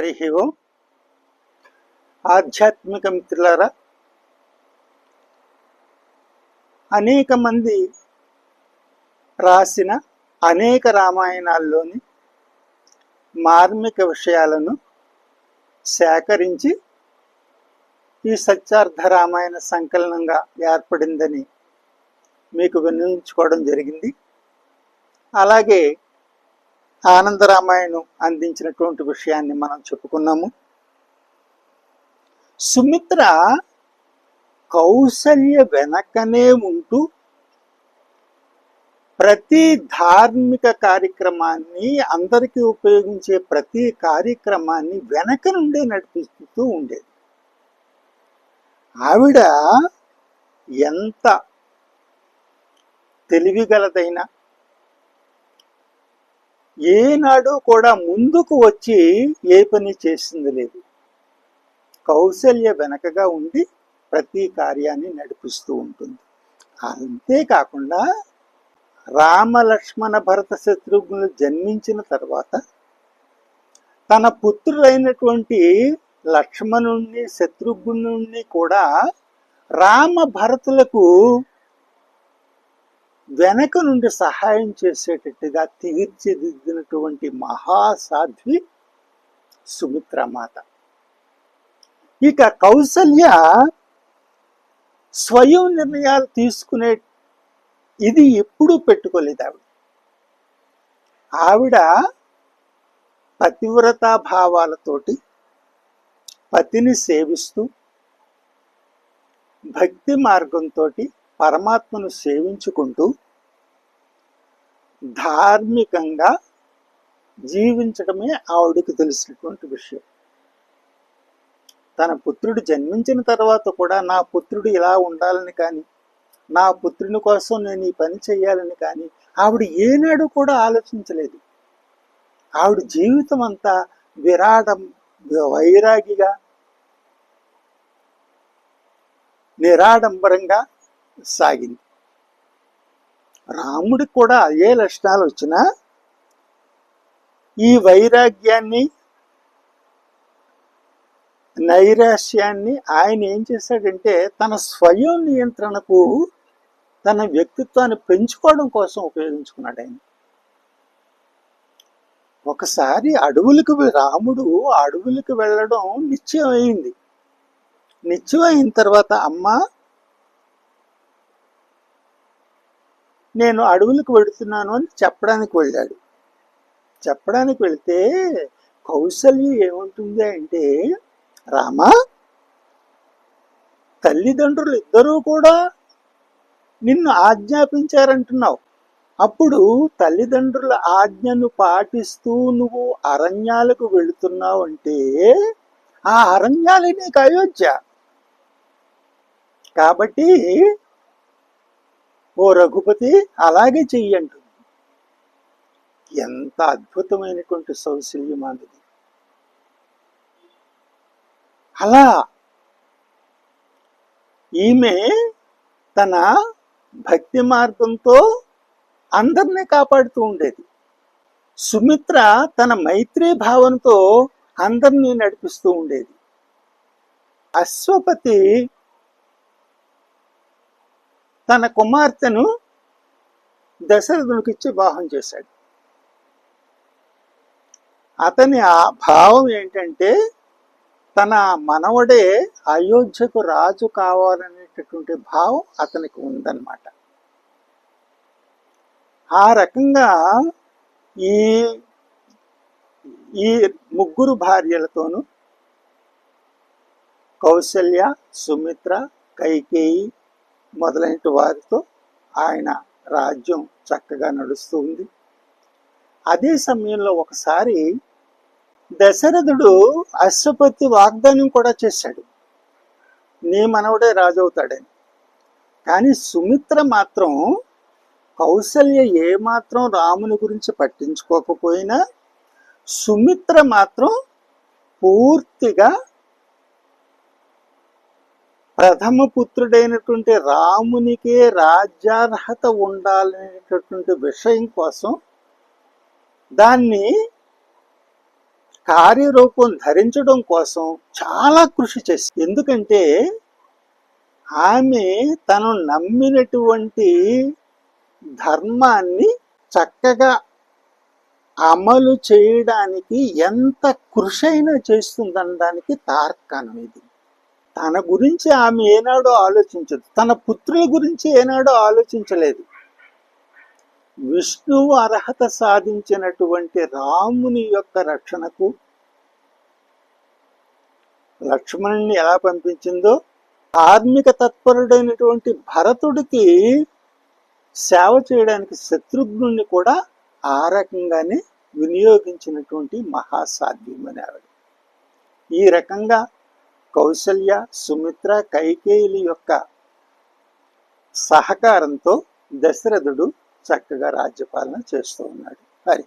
ఓం ఆధ్యాత్మిక మిత్రులారా అనేక మంది రాసిన అనేక రామాయణాల్లోని మార్మిక విషయాలను సేకరించి ఈ సత్యార్థ రామాయణ సంకలనంగా ఏర్పడిందని మీకు వినియోగించుకోవడం జరిగింది. అలాగే ఆనందరామాయణం అందించినటువంటి విషయాన్ని మనం చెప్పుకున్నాము. సుమిత్ర కౌసల్య వెనకనే ఉంటూ ప్రతి ధార్మిక కార్యక్రమాన్ని అందరికీ ఉపయోగించే ప్రతి కార్యక్రమాన్ని వెనక నుండే నడిపిస్తూ ఉండేది. ఆవిడ ఎంత తెలివిగలదైనా ఏనాడు కూడా ముందుకు వచ్చి ఏ పని చేసింది లేదు. కౌశల్య వెనకగా ఉండి ప్రతి కార్యాన్ని నడిపిస్తూ ఉంటుంది. అంతేకాకుండా రామలక్ష్మణ భరత శత్రుఘ్నులు జన్మించిన తర్వాత తన పుత్రులైనటువంటి లక్ష్మణుణ్ణి శత్రుఘ్నుణ్ణి కూడా రామ భరతులకు వెనక నుండి సహాయం చేసేటట్టుగా తీర్చిదిద్దినటువంటి మహాసాధ్వి సుమిత్రమాత. ఇక కౌసల్య స్వయం నిర్ణయాలు తీసుకునే ఇది ఎప్పుడూ పెట్టుకోలేదు ఆవిడ. ఆవిడ పతివ్రతా భావాలతోటి పతిని సేవిస్తూ భక్తి మార్గంతో పరమాత్మను సేవించుకుంటూ ధార్మికంగా జీవించడమే ఆవిడకి తెలిసినటువంటి విషయం. తన పుత్రుడు జన్మించిన తర్వాత కూడా నా పుత్రుడు ఇలా ఉండాలని కానీ నా పుత్రుని కోసం నేను ఈ పని చేయాలని కానీ ఆవిడ ఏనాడు కూడా ఆలోచించలేదు. ఆవిడ జీవితం అంతా విరాటం వైరాగిగా నిరాడంబరంగా సాగింది. రాముడికి కూడా అదే లక్షణాలు వచ్చినా ఈ వైరాగ్యాన్ని నైరాశ్యాన్ని ఆయన ఏం చేశాడంటే తన స్వయం నియంత్రణకు తన వ్యక్తిత్వాన్ని పెంచుకోవడం కోసం ఉపయోగించుకున్నాడు ఆయన. ఒకసారి అడవులకు రాముడు అడవులకు వెళ్ళడం నిశ్చయమైంది. నిశ్చయమైన నిశ్చయం అయిన తర్వాత అమ్మ నేను అడవులకు వెడుతున్నాను అని చెప్పడానికి వెళ్ళాడు. చెప్పడానికి వెళితే కౌశల్యం ఏముంటుంది అంటే రామా తల్లిదండ్రులు ఇద్దరూ కూడా నిన్ను ఆజ్ఞాపించారంటున్నావు. అప్పుడు తల్లిదండ్రుల ఆజ్ఞను పాటిస్తూ నువ్వు అరణ్యాలకు వెళుతున్నావు అంటే ఆ అరణ్యాలే నీకు అయోధ్య. కాబట్టి ఓ రఘుపతి అలాగే చెయ్యంటు ఎంత అద్భుతమైనటువంటి సౌశల్యం అది. అలా ఈమె తన భక్తి మార్గంతో అందరినీ కాపాడుతూ ఉండేది. సుమిత్ర తన మైత్రీ భావంతో అందరినీ నడిపిస్తూ ఉండేది. అశ్వపతి తన కుమార్తెను దశరథునికి ఇచ్చి వివాహం చేశాడు. అతని ఆ భావం ఏంటంటే తన మనవడే అయోధ్యకు రాజు కావాలనేటటువంటి భావం అతనికి ఉందన్నమాట. ఆ రకంగా ఈ ఈ ముగ్గురు భార్యలతోనూ కౌశల్య సుమిత్ర కైకేయి మొదలైన వారితో ఆయన రాజ్యం చక్కగా నడుస్తూ ఉంది. అదే సమయంలో ఒకసారి దశరథుడు అశ్వపతి వాగ్దానం కూడా చేశాడు. నీ మనవడే రాజు అవుతాడని కానీ సుమిత్ర మాత్రం కౌశల్య ఏమాత్రం రాముని గురించి పట్టించుకోకపోయినా సుమిత్ర మాత్రం పూర్తిగా ప్రథమ పుత్రుడైనటువంటి రామునికే రాజ్యార్హత ఉండాలనేటటువంటి విషయం కోసం దాన్ని కార్యరూపం ధరించడం కోసం చాలా కృషి చేసి ఎందుకంటే ఆమె తను నమ్మినటువంటి ధర్మాన్ని చక్కగా అమలు చేయడానికి ఎంత కృషి అయినా చేస్తుందనడానికి తార్కాణం ఇది. తన గురించి ఆమె ఏనాడో ఆలోచించదు. తన పుత్రుల గురించి ఏనాడో ఆలోచించలేదు. విష్ణువు అర్హత సాధించినటువంటి రాముని యొక్క రక్షణకు లక్ష్మణుని ఎలా పంపించిందో కార్మిక తత్పరుడైనటువంటి భరతుడికి సేవ చేయడానికి శత్రుఘ్నుని కూడా ఆ రకంగానే వినియోగించినటువంటి మహాసాధ్యమని ఆవిడ. ఈ రకంగా కౌసల్య సుమిత్ర కైకేయుల యొక్క సహకారంతో దశరథుడు చక్కగా రాజ్యపాలన చేస్తూ ఉన్నాడు. హరి